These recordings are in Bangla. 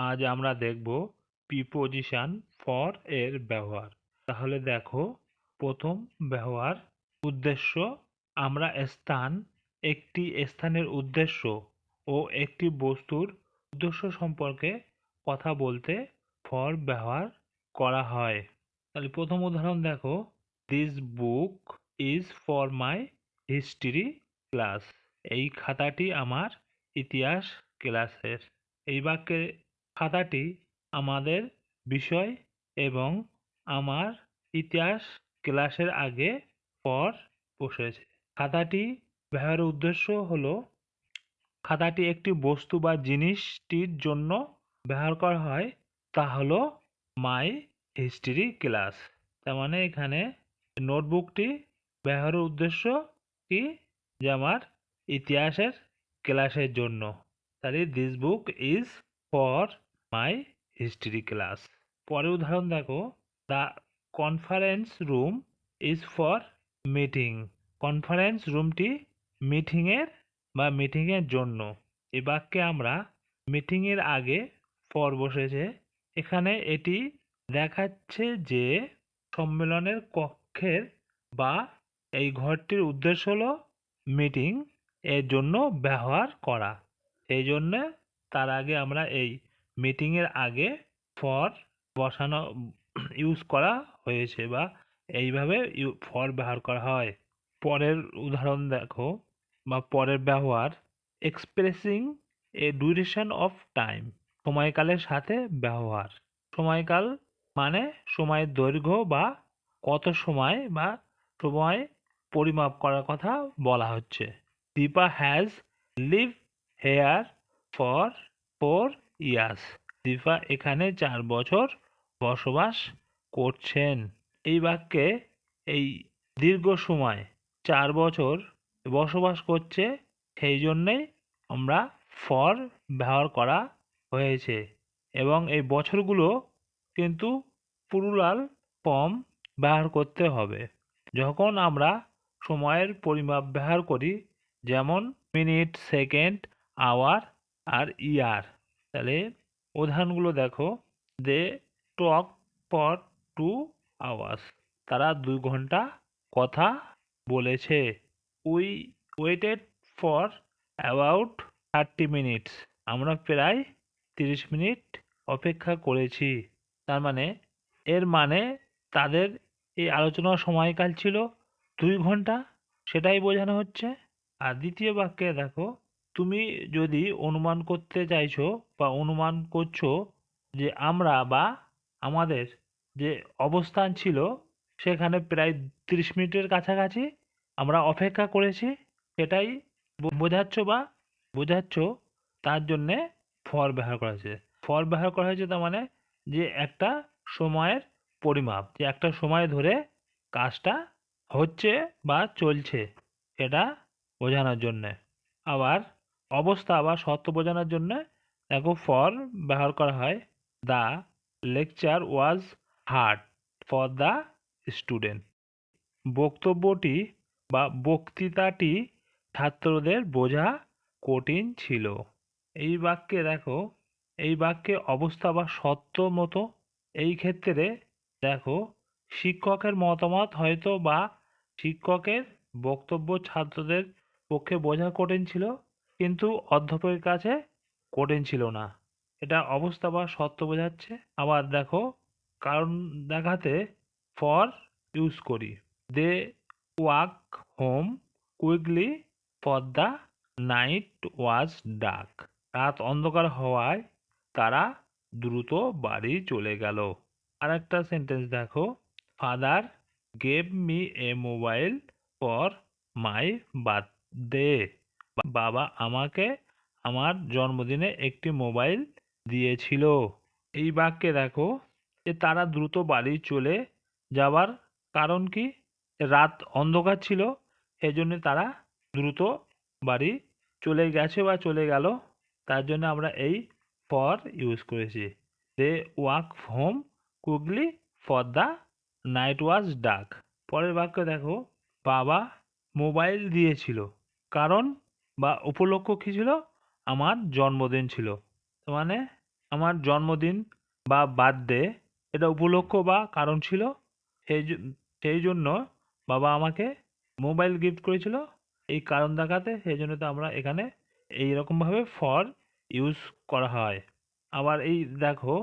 আজ আমরা দেখব প্রিপোজিশন ফর এর ব্যবহার। তাহলে দেখো, প্রথম ব্যবহার, উদ্দেশ্য, আমরা স্থান, একটি স্থানের উদ্দেশ্য ও একটি বস্তুর উদ্দেশ্য সম্পর্কে কথা বলতে ফর ব্যবহার করা হয়। তাহলে প্রথম উদাহরণ দেখো this book is for my history class এই খাতাটি আমার ইতিহাস ক্লাসের এই বাক্যে খাতাটি আমাদের বিষয় এবং আমার ইতিহাস ক্লাসের আগে পর বসেছে। খাতাটি ব্যবহারের উদ্দেশ্য হলো, খাতাটি একটি বস্তু বা জিনিসটির জন্য ব্যবহার করা হয়, তা হলো মাই হিস্ট্রি ক্লাস। তার মানে এখানে নোটবুকটি ব্যবহারের উদ্দেশ্য কি? যে আমার ইতিহাসের ক্লাসের জন্য। তাহলে this book is for my history class পরের উদাহরণ দেখো। The conference room is for meeting conference রুমটি মিটিংয়ের বা মিটিংয়ের জন্য। এই বাক্যে আমরা মিটিংয়ের আগে ফর বসেছে। এখানে এটি দেখাচ্ছে যে সম্মেলনের কক্ষের বা এই ঘরটির উদ্দেশ্য হলো মিটিং এর জন্য ব্যবহার করা। সেই জন্য তার আগে আমরা এই মিটিংয়ের আগে ফর বসানো ইউজ করা হয়েছে বা এইভাবে ফর ব্যবহার করা হয়। পরের উদাহরণ দেখো বা পরের ব্যবহার expressing a duration of time সময়কালের সাথে ব্যবহার। সময়কাল মানে সময়ের দৈর্ঘ্য বা কত সময় বা সময় পরিমাপ করার কথা বলা হচ্ছে। Deepa has live here for four years Deepa এখানে চার বছর বসবাস করছেন। এই বাক্যে এই দীর্ঘ সময়, চার বছর বসবাস করছে, সেই জন্যেই আমরা ফর ব্যবহার করা হয়েছে। এবং এই বছরগুলো কিন্তু পুরুলাল ফর্ম ব্যবহার করতে হবে। যখন আমরা সময়ের পরিমাপ ব্যবহার করি, যেমন মিনিট, সেকেন্ড, আওয়ার আর ইয়ার তাহলে উদাহরণগুলো দেখো। They talk for two hours তারা দুই ঘণ্টা কথা বলেছে। We waited for about thirty minutes আমরা প্রায় তিরিশ মিনিট অপেক্ষা করেছি। তার মানে এর মানে তাদের এই আলোচনার সময়কাল ছিল দুই ঘণ্টা। সেটাই বোঝানো হচ্ছে। আর দ্বিতীয় বাক্যে দেখো তুমি যদি অনুমান করতে চাইছো বা অনুমান করছ যে আমরা বা আমাদের যে অবস্থান ছিল, সেখানে প্রায় তিরিশ মিনিটের কাছাকাছি আমরা অপেক্ষা করেছি, সেটাই বোঝাচ্ছ বা বোঝাচ্ছ, তার জন্যে ফর ব্যবহার করা হয়েছে। ফর ব্যবহার করা হয়েছে তার মানে যে একটা সময়ের পরিমাপ, যে একটা সময় ধরে কাজটা হচ্ছে বা চলছে সেটা বোঝানোর জন্যে। আবার অবস্থা বা সত্য বোঝানোর জন্য দেখো ফর ব্যবহার করা হয়। The lecture was hard for the student বক্তব্যটি বা বক্তৃতাটি ছাত্রদের বোঝা কঠিন ছিল। এই বাক্যে দেখো, এই বাক্যে অবস্থা বা সত্য মতো এই ক্ষেত্রে দেখো, শিক্ষকের মতামত হয়তো বা শিক্ষকের বক্তব্য ছাত্রদের পক্ষে বোঝা কঠিন ছিল। কিন্তু অধ্যাপকের কাছে কঠিন ছিল না। এটা অবস্থা বা সত্য বোঝাচ্ছে। আবার দেখো, কারণ দেখাতে ফর ইউজ করি। They walk home quickly for the night was dark রাত অন্ধকার হওয়ায় তারা দ্রুত বাড়ি চলে গেল। আর একটা সেন্টেন্স দেখো father gave me a mobile for my birthday বাবা আমাকে আমার জন্মদিনে একটি মোবাইল দিয়েছিল। এই বাক্যে দেখো, যে তারা দ্রুত বাড়ি চলে যাবার কারণ কি? রাত অন্ধকার ছিল সেই জন্য তারা দ্রুত বাড়ি চলে গেছে বা চলে গেল। তার জন্য আমরা এই ফর ইউজ করেছি। They walk home quickly for the night was dark পরের বাক্য দেখো, বাবা মোবাইল দিয়েছিল। কারণ বা উপলক্ষ কী ছিল? আমার জন্মদিন ছিল। মানে আমার জন্মদিন বা বার্থডে এটা উপলক্ষ বা কারণ ছিল। সেই সেই জন্য বাবা আমাকে মোবাইল গিফট করেছিল। এই কারণ দেখাতে সেই জন্য তো আমরা এখানে এই রকমভাবে ফর ইউজ করা হয়। আবার এই দেখো,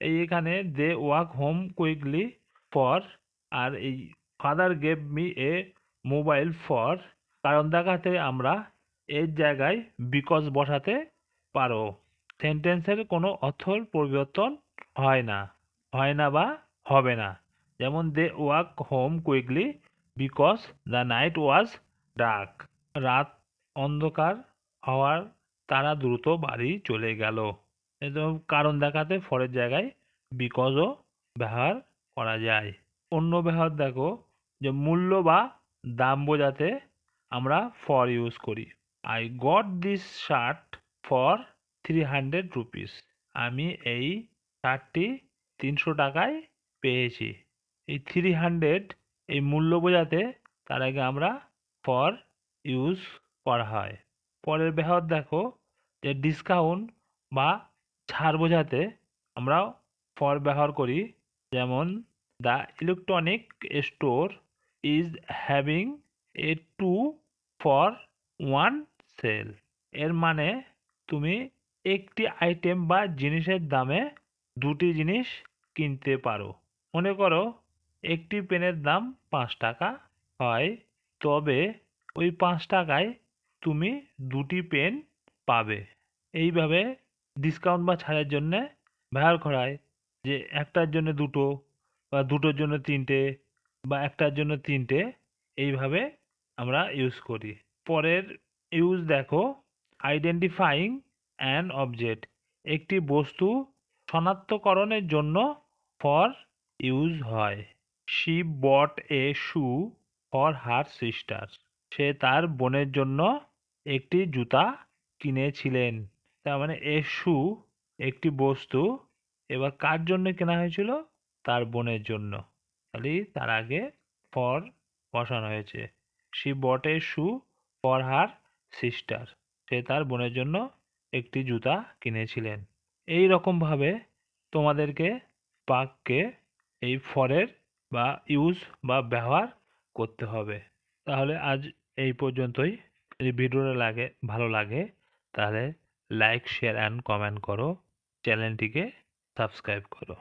এই এখানে they walk home quickly for আর এই father gave me a mobile for কারণ দেখাতে আমরা এর জায়গায় বিকজ বসাতে পারো। সেন্টেন্সের কোনো অর্থর পরিবর্তন হয় না হয় না বা হবে না। যেমন, they walk home quickly because the night was dark. রাত অন্ধকার হওয়ার তারা দ্রুত বাড়ি চলে গেল। এরকম কারণ দেখাতে ফরের জায়গায় বিকজও ব্যবহার করা যায়। অন্য ব্যবহার দেখো, যে মূল্য বা দাম বোঝাতে আমরা ফর ইউজ করি। I got this shirt for three hundred rupees আমি এই শার্টটি তিনশো টাকায় পেয়েছি। এই থ্রি হান্ড্রেড এই মূল্য বোঝাতে তার আগে আমরা ফর ইউজ করা হয়। পরের ব্যবহার দেখো যে ডিসকাউন্ট বা ছাড় বোঝাতে আমরা ফর ব্যবহার করি। যেমন the electronic store is having a two for one sale এর মানে তুমি একটি আইটেম বা জিনিসের দামে দুটি জিনিস কিনতে পারো। মনে করো একটি পেনের দাম পাঁচ টাকা হয়, তবে ওই পাঁচ টাকায় তুমি দুটি পেন পাবে। এইভাবে ডিসকাউন্ট বা ছাড়ের জন্য ব্যবহার করা যে একটার জন্য দুটো বা দুটোর জন্য তিনটে বা একটার জন্য তিনটে, এইভাবে আমরা ইউজ করি। পরের ইউজ দেখো আইডেন্টিফাইং অ্যান অবজেক্ট একটি বস্তু শনাক্তকরণের জন্য ফর ইউজ হয়। She bought a shoe for her sister সে তার বোনের জন্য একটি জুতা কিনেছিলেন। তার মানে এ শু একটি বস্তু, এবার কার জন্য কেনা হয়েছিল? তার বোনের জন্য। তাহলে তার আগে ফর বসানো হয়েছে। She bought a shoe for her sister. সে তার বোনের জন্য একটি জুতা কিনেছিলেন। এই রকমভাবে তোমাদেরকে পাককে এই ফরের বা ইউজ বা ব্যবহার করতে হবে। তাহলে আজ এই পর্যন্তই। যদি ভিডিওটা লাগে, ভালো লাগে, তাহলে লাইক শেয়ার অ্যান্ড কমেন্ট করো। চ্যানেলটিকে সাবস্ক্রাইব করো।